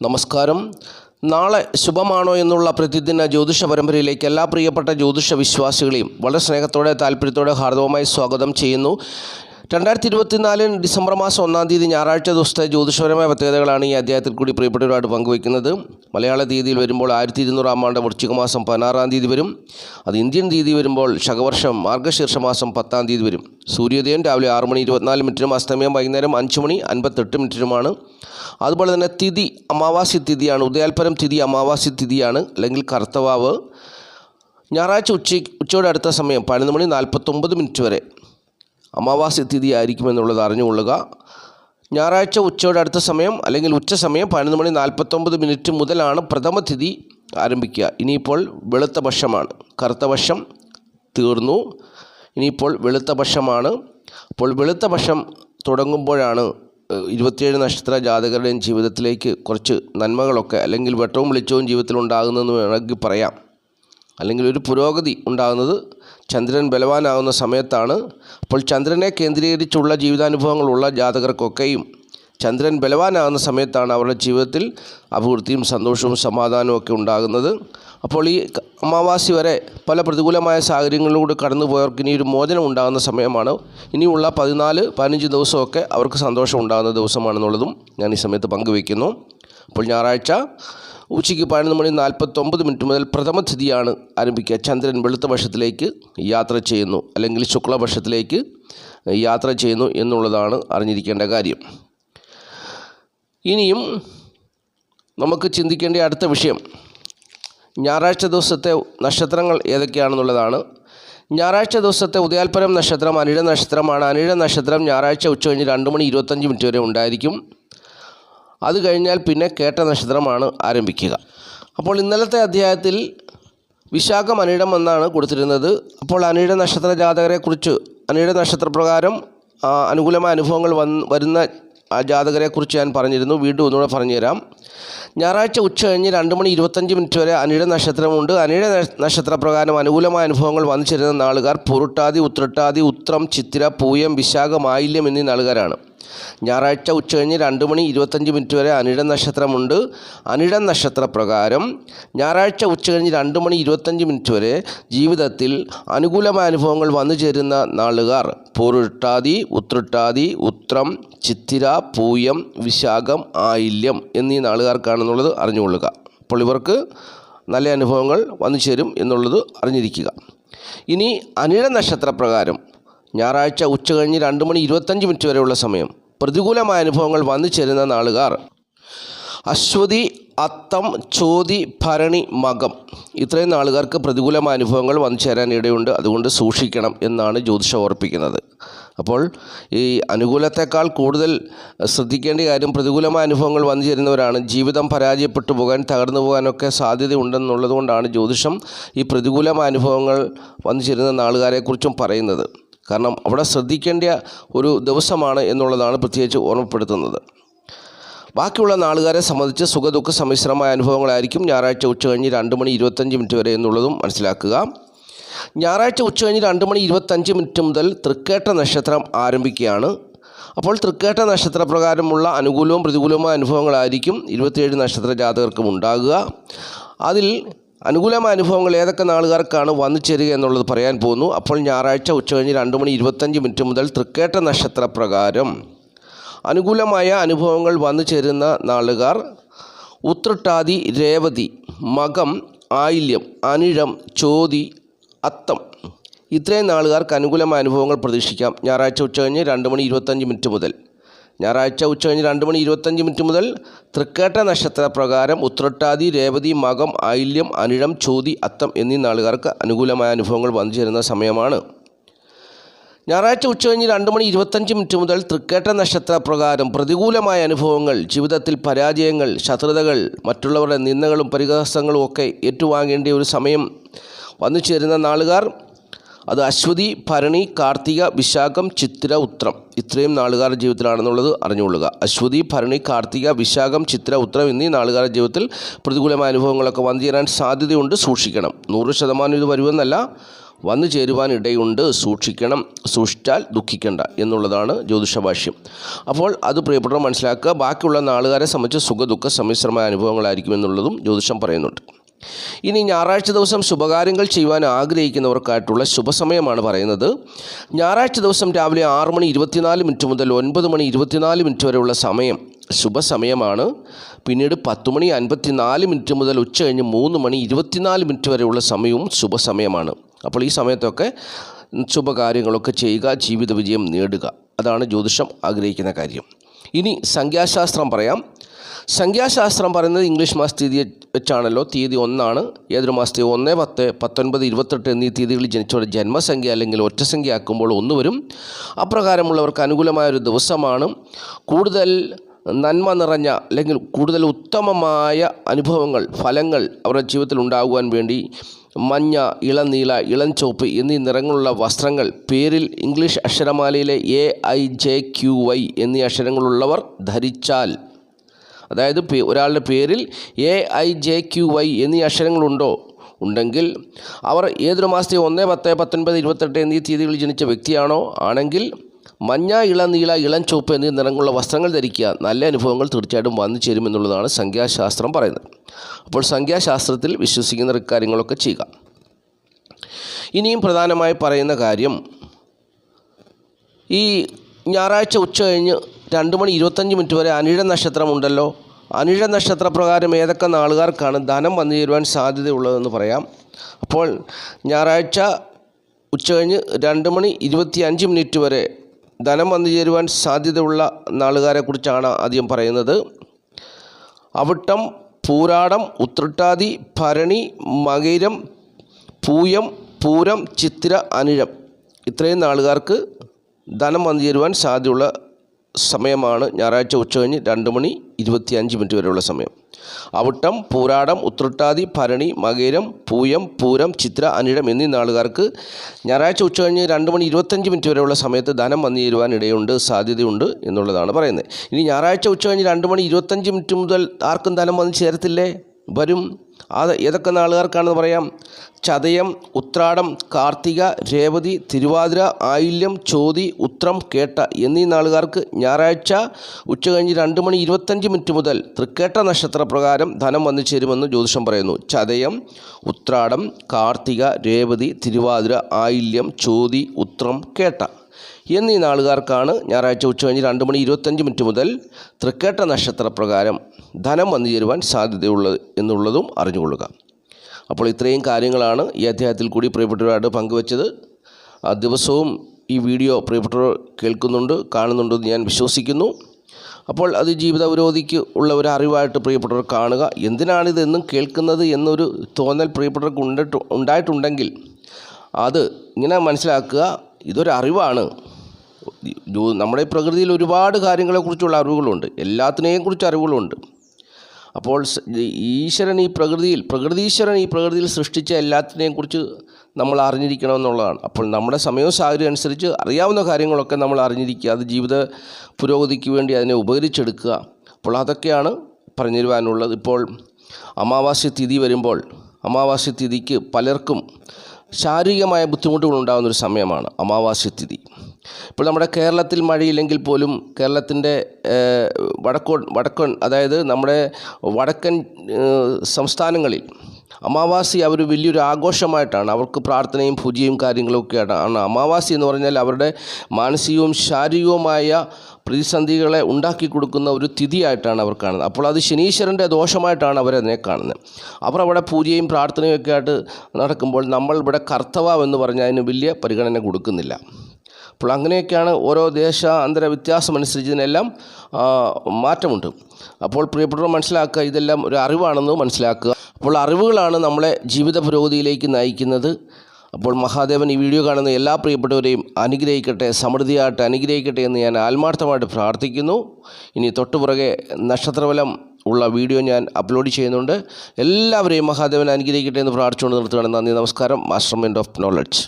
നമസ്കാരം. നാളെ ശുഭമാണോ എന്നുള്ള പ്രതിദിന ജ്യോതിഷ പരമ്പരയിലേക്ക് എല്ലാ പ്രിയപ്പെട്ട ജ്യോതിഷ വിശ്വാസികളെയും വളരെ സ്നേഹത്തോടെ താല്പര്യത്തോടെ ഹാർദവമായി സ്വാഗതം ചെയ്യുന്നു. രണ്ടായിരത്തി ഇരുപത്തിനാല് ഡിസംബർ മാസം ഒന്നാം തീയതി ഞായറാഴ്ച ദിവസത്തെ ജ്യോതിഷപരമായ പ്രത്യേകതകളാണ് ഈ അധ്യായത്തിൽ കൂടി പ്രിയപ്പെട്ടവരുമായിട്ട് പങ്കുവയ്ക്കുന്നത്. മലയാള തീയതിയിൽ വരുമ്പോൾ ആയിരത്തി ഇരുന്നൂറാം ആണ്ട് വൃശ്ചിക മാസം പതിനാറാം തീയതി വരും. അത് ഇന്ത്യൻ തീയതി വരുമ്പോൾ ശകവർഷം മാർഗശീർഷ മാസം പത്താം തീയതി വരും. സൂര്യോദയം രാവിലെ ആറ് മണി ഇരുപത്തിനാല് മിനിറ്റിനും അസ്തമയം വൈകുന്നേരം അഞ്ച് മണി അൻപത്തെട്ട് മിനിറ്റിനുമാണ്. അതുപോലെ തന്നെ തിഥി അമാവാസി തിഥിയാണ് ഉദയാൽപരം തിഥി അമാവാസി തിഥിയാണ് അല്ലെങ്കിൽ കർത്തവാവ്. ഞായറാഴ്ച ഉച്ച ഉച്ചയോടെ അടുത്ത സമയം പതിനൊന്ന് മണി നാൽപ്പത്തൊമ്പത് മിനിറ്റ് വരെ. അമാവാസി തിഥി ആയിരിക്കുമെന്നുള്ളത് അറിഞ്ഞുകൊള്ളുക. ഞായറാഴ്ച ഉച്ചയോടെ അടുത്ത സമയം അല്ലെങ്കിൽ ഉച്ച സമയം പതിനൊന്ന് മണി നാൽപ്പത്തൊമ്പത് മിനിറ്റ് മുതലാണ് പ്രഥമ തിഥി ആരംഭിക്കുക. ഇനിയിപ്പോൾ വെളുത്ത പക്ഷമാണ്. കറുത്ത പക്ഷം തീർന്നു. ഇനിയിപ്പോൾ വെളുത്ത പക്ഷമാണ്. അപ്പോൾ വെളുത്ത പക്ഷം തുടങ്ങുമ്പോഴാണ് ഇരുപത്തിയേഴ് നക്ഷത്ര ജാതകരുടെയും ജീവിതത്തിലേക്ക് കുറച്ച് നന്മകളൊക്കെ അല്ലെങ്കിൽ വെട്ടവും വെളിച്ചവും ജീവിതത്തിൽ ഉണ്ടാകുന്നതെന്ന് വേണമെങ്കിൽ പറയാം. അല്ലെങ്കിൽ ഒരു പുരോഗതി ഉണ്ടാകുന്നത് ചന്ദ്രൻ ബലവാനാകുന്ന സമയത്താണ്. അപ്പോൾ ചന്ദ്രനെ കേന്ദ്രീകരിച്ചുള്ള ജീവിതാനുഭവങ്ങളുള്ള ജാതകർക്കൊക്കെയും ചന്ദ്രൻ ബലവാനാകുന്ന സമയത്താണ് അവരുടെ ജീവിതത്തിൽ അഭിവൃദ്ധിയും സന്തോഷവും സമാധാനവും ഒക്കെ ഉണ്ടാകുന്നത്. അപ്പോൾ ഈ അമാവാസി വരെ പല പ്രതികൂലമായ സാഹചര്യങ്ങളിലൂടെ കടന്നു പോയവർക്ക് ഇനി ഒരു മോചനം ഉണ്ടാകുന്ന സമയമാണ്. ഇനിയുള്ള പതിനാല് പതിനഞ്ച് ദിവസമൊക്കെ അവർക്ക് സന്തോഷം ഉണ്ടാകുന്ന ദിവസമാണെന്നുള്ളതും ഞാൻ ഈ സമയത്ത് പങ്കുവയ്ക്കുന്നു. അപ്പോൾ ഞായറാഴ്ച ഉച്ചയ്ക്ക് പതിനൊന്ന് മണി നാൽപ്പത്തൊമ്പത് മിനിറ്റ് മുതൽ പ്രഥമ തിഥിയാണ് ആരംഭിക്കുക. ചന്ദ്രൻ വെളുത്ത വശത്തിലേക്ക് യാത്ര ചെയ്യുന്നു അല്ലെങ്കിൽ ശുക്ലപക്ഷത്തിലേക്ക് യാത്ര ചെയ്യുന്നു എന്നുള്ളതാണ് അറിഞ്ഞിരിക്കേണ്ട കാര്യം. ഇനിയും നമുക്ക് ചിന്തിക്കേണ്ട അടുത്ത വിഷയം. ഞായറാഴ്ച ദിവസത്തെ നക്ഷത്രങ്ങൾ ഏതൊക്കെയാണെന്നുള്ളതാണ്. ഞായറാഴ്ച ദിവസത്തെ ഉദയാൽപരം നക്ഷത്രം അനിഴ നക്ഷത്രമാണ്. അനിഴ നക്ഷത്രം ഞായറാഴ്ച ഉച്ച കഴിഞ്ഞ് രണ്ട് മണി ഇരുപത്തഞ്ച് മിനിറ്റ് വരെ ഉണ്ടായിരിക്കും. അത് കഴിഞ്ഞാൽ പിന്നെ കേട്ട നക്ഷത്രമാണ് ആരംഭിക്കുക. അപ്പോൾ ഇന്നലത്തെ അധ്യായത്തിൽ വിശാഖം അനിടം എന്നാണ് കൊടുത്തിരുന്നത്. അപ്പോൾ അനിയുടെ നക്ഷത്ര ജാതകരെക്കുറിച്ച് അനിയുടെ നക്ഷത്രപ്രകാരം അനുകൂലമായ അനുഭവങ്ങൾ വരുന്ന ആ ജാതകരെക്കുറിച്ച് ഞാൻ പറഞ്ഞിരുന്നു. വീണ്ടും ഒന്നുകൂടെ പറഞ്ഞുതരാം. ഞായറാഴ്ച ഉച്ച കഴിഞ്ഞ് രണ്ട് മണി ഇരുപത്തഞ്ച് മിനിറ്റ് വരെ അനിയുടെ നക്ഷത്രമുണ്ട്. അനിയുടെ നക്ഷത്രപ്രകാരം അനുകൂലമായ അനുഭവങ്ങൾ വന്നു ചേരുന്ന നാളുകാർ പുരുട്ടാതി ഉത്രട്ടാതി ഉത്രം ചിത്തിര പൂയം വിശാഖം ആയില്യം എന്നീ നാളുകാരാണ്. ഞായറാഴ്ച ഉച്ച കഴിഞ്ഞ് രണ്ട് മണി ഇരുപത്തഞ്ച് മിനിറ്റ് വരെ അനിഴ നക്ഷത്രമുണ്ട്. അനിഴ നക്ഷത്രപ്രകാരം ഞായറാഴ്ച ഉച്ച കഴിഞ്ഞ് രണ്ട് മണി ഇരുപത്തഞ്ച് മിനിറ്റ് വരെ ജീവിതത്തിൽ അനുകൂലമായ അനുഭവങ്ങൾ വന്നു ചേരുന്ന നാളുകാർ. പൂരുട്ടാതി ഉത്രട്ടാതി ഉത്രം ചിത്തിര പൂയം വിശാഖം ആയില്യം എന്നീ നാളുകാർക്കാണെന്നുള്ളത് അറിഞ്ഞുകൊള്ളുക. അപ്പോൾ ഇവർക്ക് നല്ല അനുഭവങ്ങൾ വന്നു ചേരും എന്നുള്ളത് അറിഞ്ഞിരിക്കുക. ഇനി അനിഴ നക്ഷത്രപ്രകാരം ഞായറാഴ്ച ഉച്ച കഴിഞ്ഞ് രണ്ട് മണി ഇരുപത്തഞ്ച് മിനിറ്റ് വരെയുള്ള സമയം പ്രതികൂലമായ അനുഭവങ്ങൾ വന്നു ചേരുന്ന നാളുകാർ. അശ്വതി അത്തം ചോതി ഭരണി മകം. ഇത്രയും നാളുകാർക്ക് പ്രതികൂലമായ അനുഭവങ്ങൾ വന്നു ചേരാൻ ഇടയുണ്ട്. അതുകൊണ്ട് സൂക്ഷിക്കണം എന്നാണ് ജ്യോതിഷം ഓർപ്പിക്കുന്നത്. അപ്പോൾ ഈ അനുകൂലത്തെക്കാൾ കൂടുതൽ ശ്രദ്ധിക്കേണ്ട കാര്യം പ്രതികൂലമായ അനുഭവങ്ങൾ വന്നു ചേരുന്നവരാണ്. ജീവിതം പരാജയപ്പെട്ടു പോകാൻ തകർന്നു പോകാനൊക്കെ സാധ്യതയുണ്ടെന്നുള്ളതുകൊണ്ടാണ് ജ്യോതിഷം ഈ പ്രതികൂലമായ അനുഭവങ്ങൾ വന്നു ചേരുന്ന നാളുകാരെക്കുറിച്ചും പറയുന്നത്. കാരണം അവിടെ ശ്രദ്ധിക്കേണ്ട ഒരു ദിവസമാണ് എന്നുള്ളതാണ് പ്രത്യേകിച്ച് ഓർമ്മപ്പെടുത്തുന്നത്. ബാക്കിയുള്ള നാളുകാരെ സംബന്ധിച്ച് സുഖദുഃഖ സമ്മിശ്രമായ അനുഭവങ്ങളായിരിക്കും ഞായറാഴ്ച ഉച്ച കഴിഞ്ഞ് രണ്ട് മണി ഇരുപത്തഞ്ച് മിനിറ്റ് വരെ എന്നുള്ളതും മനസ്സിലാക്കുക. ഞായറാഴ്ച ഉച്ച കഴിഞ്ഞ് രണ്ട് മണി ഇരുപത്തഞ്ച് മിനിറ്റ് മുതൽ തൃക്കേട്ട നക്ഷത്രം ആരംഭിക്കുകയാണ്. അപ്പോൾ തൃക്കേട്ട നക്ഷത്രപ്രകാരമുള്ള അനുകൂലവും പ്രതികൂലവുമായ അനുഭവങ്ങളായിരിക്കും ഇരുപത്തിയേഴ് നക്ഷത്ര ജാതകർക്കും ഉണ്ടാകുക. അതിൽ അനുകൂലമായ അനുഭവങ്ങൾ ഏതൊക്കെ നാളുകാർക്കാണ് വന്നു ചേരുക എന്നുള്ളത് പറയാൻ പോകുന്നു. അപ്പോൾ ഞായറാഴ്ച ഉച്ച കഴിഞ്ഞ് രണ്ട് മണി ഇരുപത്തഞ്ച് മിനിറ്റ് മുതൽ തൃക്കേട്ട നക്ഷത്രപ്രകാരം അനുകൂലമായ അനുഭവങ്ങൾ വന്നു ചേരുന്ന നാളുകാർ ഉത്രട്ടാതി രേവതി മകം ആയില്യം അനിഴം ചോതി അത്തം. ഇത്രയും നാളുകാർക്ക് അനുകൂലമായ അനുഭവങ്ങൾ പ്രതീക്ഷിക്കാം. ഞായറാഴ്ച ഉച്ച കഴിഞ്ഞ് രണ്ട് മണി ഇരുപത്തഞ്ച് മിനിറ്റ് മുതൽ. ഞായറാഴ്ച ഉച്ച കഴിഞ്ഞ് രണ്ട് മണി ഇരുപത്തഞ്ച് മിനിറ്റ് മുതൽ തൃക്കേട്ട നക്ഷത്ര പ്രകാരം ഉത്രട്ടാതി രേവതി മകം ഐല്യം അനിഴം ചോതി അത്തം എന്നീ നാളുകാർക്ക് അനുകൂലമായ അനുഭവങ്ങൾ വന്നു ചേരുന്ന സമയമാണ്. ഞായറാഴ്ച ഉച്ച കഴിഞ്ഞ് രണ്ട് മണി ഇരുപത്തഞ്ച് മിനിറ്റ് മുതൽ തൃക്കേട്ട നക്ഷത്ര പ്രകാരം പ്രതികൂലമായ അനുഭവങ്ങൾ ജീവിതത്തിൽ പരാജയങ്ങൾ ശത്രുതകൾ മറ്റുള്ളവരുടെ നിന്ദകളും പരിഹാസങ്ങളും ഒക്കെ ഏറ്റുവാങ്ങേണ്ട ഒരു സമയം വന്നു ചേരുന്ന നാളുകാർ അത് അശ്വതി ഭരണി കാർത്തിക വിശാഖം ചിത്ര ഉത്രം. ഇത്രയും നാളുകാരുടെ ജീവിതത്തിലാണെന്നുള്ളത് അറിഞ്ഞുകൊള്ളുക. അശ്വതി ഭരണി കാർത്തിക വിശാഖം ചിത്ര ഉത്രം എന്നീ നാളുകാരുടെ ജീവിതത്തിൽ പ്രതികൂലമായ അനുഭവങ്ങളൊക്കെ വന്നു ചേരാൻ സാധ്യതയുണ്ട്. സൂക്ഷിക്കണം. നൂറ് ശതമാനം ഇത് വരുമെന്നല്ല വന്നു ചേരുവാൻ ഇടയുണ്ട്. സൂക്ഷിക്കണം. സൂക്ഷിച്ചാൽ ദുഃഖിക്കേണ്ട എന്നുള്ളതാണ് ജ്യോതിഷഭാഷ്യം. അപ്പോൾ അത് പ്രിയപ്പെട്ടവർ മനസ്സിലാക്കുക. ബാക്കിയുള്ള നാളുകാരെ സംബന്ധിച്ച് സുഖ ദുഃഖ സമ്മിശ്രമായ അനുഭവങ്ങളായിരിക്കും എന്നുള്ളതും ജ്യോതിഷം പറയുന്നുണ്ട്. ഇനി ഞായറാഴ്ച ദിവസം ശുഭകാര്യങ്ങൾ ചെയ്യുവാൻ ആഗ്രഹിക്കുന്നവർക്കായിട്ടുള്ള ശുഭസമയമാണ് പറയുന്നത്. ഞായറാഴ്ച ദിവസം രാവിലെ ആറ് മണി ഇരുപത്തിനാല് മിനിറ്റ് മുതൽ ഒൻപത് മണി ഇരുപത്തിനാല് മിനിറ്റ് വരെയുള്ള സമയം ശുഭസമയമാണ്. പിന്നീട് പത്ത് മണി അൻപത്തിനാല് മിനിറ്റ് മുതൽ ഉച്ച കഴിഞ്ഞ് മൂന്ന് മണി ഇരുപത്തിനാല് മിനിറ്റ് വരെയുള്ള സമയവും ശുഭസമയമാണ്. അപ്പോൾ ഈ സമയത്തൊക്കെ ശുഭകാര്യങ്ങളൊക്കെ ചെയ്യുക ജീവിത വിജയം നേടുക. അതാണ് ജ്യോതിഷം ആഗ്രഹിക്കുന്ന കാര്യം. ഇനി സംഖ്യാശാസ്ത്രം പറയാം. സംഖ്യാശാസ്ത്രം പറയുന്നത് ഇംഗ്ലീഷ് മാസ തീയതി വെച്ചാണല്ലോ. തീയതി ഒന്നാണ്. ഏതൊരു മാസത്തെ? ഒന്ന് പത്ത് പത്തൊൻപത് ഇരുപത്തെട്ട് എന്നീ തീയതികളിൽ ജനിച്ചവരുടെ ജന്മസംഖ്യ അല്ലെങ്കിൽ ഒറ്റസംഖ്യ ആക്കുമ്പോൾ ഒന്ന് വരും. അപ്രകാരമുള്ളവർക്ക് അനുകൂലമായ ഒരു ദിവസമാണ്. കൂടുതൽ നന്മ നിറഞ്ഞ അല്ലെങ്കിൽ കൂടുതൽ ഉത്തമമായ അനുഭവങ്ങൾ ഫലങ്ങൾ അവരുടെ ജീവിതത്തിൽ ഉണ്ടാകുവാൻ വേണ്ടി മഞ്ഞ ഇളനീല ഇളം ചുവപ്പ് എന്നീ നിറങ്ങളുള്ള വസ്ത്രങ്ങൾ പേരിൽ English അക്ഷരമാലയിലെ A I J Q Y എന്നീ അക്ഷരങ്ങളുള്ളവർ ധരിച്ചാൽ അതായത് ഒരാളുടെ പേരിൽ A I J Q Y എന്നീ അക്ഷരങ്ങളുണ്ടോ? ഉണ്ടെങ്കിൽ അവർ ഏതൊരു മാസത്തെ ഒന്ന് പത്ത് പത്തൊൻപത് ഇരുപത്തെട്ട് എന്നീ തീയതികളിൽ ജനിച്ച വ്യക്തിയാണോ? ആണെങ്കിൽ മഞ്ഞ ഇളനീല ഇളം ചുവപ്പ് എന്നീ നിറങ്ങളുള്ള വസ്ത്രങ്ങൾ ധരിക്കുക നല്ല അനുഭവങ്ങൾ തീർച്ചയായിട്ടും വന്നു ചേരുമെന്നുള്ളതാണ് സംഖ്യാശാസ്ത്രം പറയുന്നത്. അപ്പോൾ സംഖ്യാശാസ്ത്രത്തിൽ വിശ്വസിക്കുന്ന കാര്യങ്ങളൊക്കെ ചെയ്യുക. ഇനിയും പ്രധാനമായി പറയുന്ന കാര്യം ഈ ഞായറാഴ്ച ഉച്ച കഴിഞ്ഞ് രണ്ട് മണി ഇരുപത്തഞ്ച് മിനിറ്റ് വരെ അനിഴ നക്ഷത്രമുണ്ടല്ലോ അനിഴ നക്ഷത്രപ്രകാരം ഏതൊക്കെ നാളുകാർക്കാണ് ധനം വന്നു ചേരുവാൻ സാധ്യതയുള്ളതെന്ന് പറയാം. അപ്പോൾ ഞായറാഴ്ച ഉച്ച കഴിഞ്ഞ് രണ്ട് മണി ഇരുപത്തി അഞ്ച് മിനിറ്റ് വരെ ധനം വന്നു ചേരുവാൻ സാധ്യതയുള്ള നാളുകാരെക്കുറിച്ചാണ് ആദ്യം പറയുന്നത്. അവിട്ടം പൂരാടം ഉത്രട്ടാതി ഭരണി മകയിരം പൂയം പൂരം ചിത്തിര അനിഴം ഇത്രയും നാളുകാർക്ക് ധനം വന്നു ചേരുവാൻ സാധ്യതയുള്ള സമയമാണ്. ഞായറാഴ്ച ഉച്ചകഴിഞ്ഞ് രണ്ട് മണി ഇരുപത്തി അഞ്ച് മിനിറ്റ് വരെയുള്ള സമയം. അവിട്ടം പൂരാടം ഉത്രട്ടാതി ഭരണി മകേരം പൂയം പൂരം ചിത്ര അനിഴം എന്നീ നാളുകാർക്ക് ഞായറാഴ്ച ഉച്ചകഴിഞ്ഞ് രണ്ട് മണി ഇരുപത്തഞ്ച് മിനിറ്റ് വരെയുള്ള സമയത്ത് ധനം വന്നു ചേരുവാൻ ഇടയുണ്ട് സാധ്യതയുണ്ട് എന്നുള്ളതാണ് പറയുന്നത്. ഇനി ഞായറാഴ്ച ഉച്ചകഴിഞ്ഞ് രണ്ട് മണി ഇരുപത്തഞ്ച് മിനിറ്റ് മുതൽ ആർക്കും ധനം വന്ന് ചേരത്തില്ലേ? വരും. അത് ഏതൊക്കെ നാളുകാർക്കാണെന്ന് പറയാം? ചതയം ഉത്രാടം കാർത്തിക രേവതി തിരുവാതിര ആയില്യം ചോതി ഉത്രം കേട്ട എന്നീ നാളുകാർക്ക് ഞായറാഴ്ച ഉച്ചകഴിഞ്ഞ് രണ്ട് മണി ഇരുപത്തഞ്ച് മിനിറ്റ് മുതൽ തൃക്കേട്ട നക്ഷത്രപ്രകാരം ധനം വന്നു ചേരുമെന്ന് ജ്യോതിഷം പറയുന്നു. ചതയം ഉത്രാടം കാർത്തിക രേവതി തിരുവാതിര ആയില്യം ചോതി ഉത്രം കേട്ട. എന്നീ നാളുകാർക്കാണ് ഞായറാഴ്ച ഉച്ചകഴിഞ്ഞ് രണ്ട് മണി ഇരുപത്തഞ്ച് മിനിറ്റ് മുതൽ തൃക്കേട്ട നക്ഷത്രപ്രകാരം ധനം വന്നു ചേരുവാൻ സാധ്യതയുള്ളത് എന്നുള്ളതും അറിഞ്ഞുകൊള്ളുക. അപ്പോൾ ഇത്രയും കാര്യങ്ങളാണ് ഈ അധ്യായത്തിൽ കൂടി പ്രിയപ്പെട്ടവരായിട്ട് പങ്കുവച്ചത്. ആ ദിവസവും ഈ വീഡിയോ പ്രിയപ്പെട്ടവർ കേൾക്കുന്നുണ്ട് കാണുന്നുണ്ടെന്ന് ഞാൻ വിശ്വസിക്കുന്നു. അപ്പോൾ അത് ജീവിത വിരോധിക്ക് ഉള്ള ഒരു അറിവായിട്ട് പ്രിയപ്പെട്ടവർ കാണുക. എന്തിനാണിതെന്നും കേൾക്കുന്നത് എന്നൊരു തോന്നൽ പ്രിയപ്പെട്ടവർക്ക് ഉണ്ടായിട്ടുണ്ടെങ്കിൽ അത് ഇങ്ങനെ മനസ്സിലാക്കുക. ഇതൊരു അറിവാണ് നമ്മുടെ പ്രകൃതിയിൽ ഒരുപാട് കാര്യങ്ങളെക്കുറിച്ചുള്ള അറിവുകളുണ്ട്. എല്ലാത്തിനെയും കുറിച്ച് അറിവുകളുണ്ട്. അപ്പോൾ ഈശ്വരൻ ഈ പ്രകൃതിയിൽ പ്രകൃതീശ്വരൻ ഈ പ്രകൃതിയിൽ സൃഷ്ടിച്ച എല്ലാത്തിനെയും കുറിച്ച് നമ്മൾ അറിഞ്ഞിരിക്കണം എന്നുള്ളതാണ് അപ്പോൾ നമ്മുടെ സമയവും സാഹചര്യം അനുസരിച്ച് അറിയാവുന്ന കാര്യങ്ങളൊക്കെ നമ്മൾ അറിഞ്ഞിരിക്കുക അത് ജീവിത പുരോഗതിക്ക് വേണ്ടി അതിനെ ഉപകരിച്ചെടുക്കുക. അപ്പോൾ അതൊക്കെയാണ് പറഞ്ഞു തരുവാനുള്ളത് ഇപ്പോൾ അമാവാസ്യ തിഥി വരുമ്പോൾ അമാവാസ്യ തിഥിക്ക് പലർക്കും ശാരീരികമായ ബുദ്ധിമുട്ടുകൾ ഉണ്ടാകുന്ന ഒരു സമയമാണ് അമാവാസ്യ തിഥി ഇപ്പോൾ നമ്മുടെ കേരളത്തിൽ മഴയില്ലെങ്കിൽ പോലും കേരളത്തിന്റെ വടക്കോൺ വടക്കൻ അതായത് നമ്മുടെ വടക്കൻ സംസ്ഥാനങ്ങളിൽ അമാവാസി അവർ വലിയൊരു ആഘോഷമായിട്ടാണ് അവർക്ക് പ്രാർത്ഥനയും പൂജയും കാര്യങ്ങളൊക്കെയാണ്. ആണ് അമാവാസി എന്ന് പറഞ്ഞാൽ അവരുടെ മാനസികവും ശാരീരികവുമായ പ്രതിസന്ധികളെ ഉണ്ടാക്കി കൊടുക്കുന്ന ഒരു തിഥിയായിട്ടാണ് അവർ കാണുന്നത്. അപ്പോൾ അത് ശനീശ്വരന്റെ ദോഷമായിട്ടാണ് അവരതിനെ കാണുന്നത്. അവർ അവിടെ പൂജയും പ്രാർത്ഥനയും ഒക്കെ ആയിട്ട് നടക്കുമ്പോൾ നമ്മൾ ഇവിടെ കർത്തവം എന്ന് പറഞ്ഞാൽ അതിന് വലിയ പരിഗണന കൊടുക്കുന്നില്ല. അപ്പോൾ അങ്ങനെയൊക്കെയാണ് ഓരോ ദേശാന്തര വ്യത്യാസമനുസരിച്ച് ഇതിനെല്ലാം ആ, മാറ്റമുണ്ട്. അപ്പോൾ പ്രിയപ്പെട്ടവർ മനസ്സിലാക്കുക ഇതെല്ലാം ഒരു അറിവാണെന്ന് മനസ്സിലാക്കുക. അപ്പോൾ അറിവുകളാണ് നമ്മളെ ജീവിത പുരോഗതിയിലേക്ക് നയിക്കുന്നത്. അപ്പോൾ മഹാദേവൻ ഈ വീഡിയോ കാണുന്ന എല്ലാ പ്രിയപ്പെട്ടവരെയും അനുഗ്രഹിക്കട്ടെ സമൃദ്ധിയായിട്ട് അനുഗ്രഹിക്കട്ടെ എന്ന് ഞാൻ ആത്മാർത്ഥമായിട്ട് പ്രാർത്ഥിക്കുന്നു. ഇനി തൊട്ടുപുറകെ നക്ഷത്രഫലം ഉള്ള വീഡിയോ ഞാൻ അപ്ലോഡ് ചെയ്യുന്നുണ്ട്. എല്ലാവരെയും മഹാദേവൻ അനുഗ്രഹിക്കട്ടെ എന്ന് പ്രാർത്ഥിച്ചുകൊണ്ട് നിർത്തുകയാണ്. നന്ദി നമസ്കാരം. Master mind of knowledge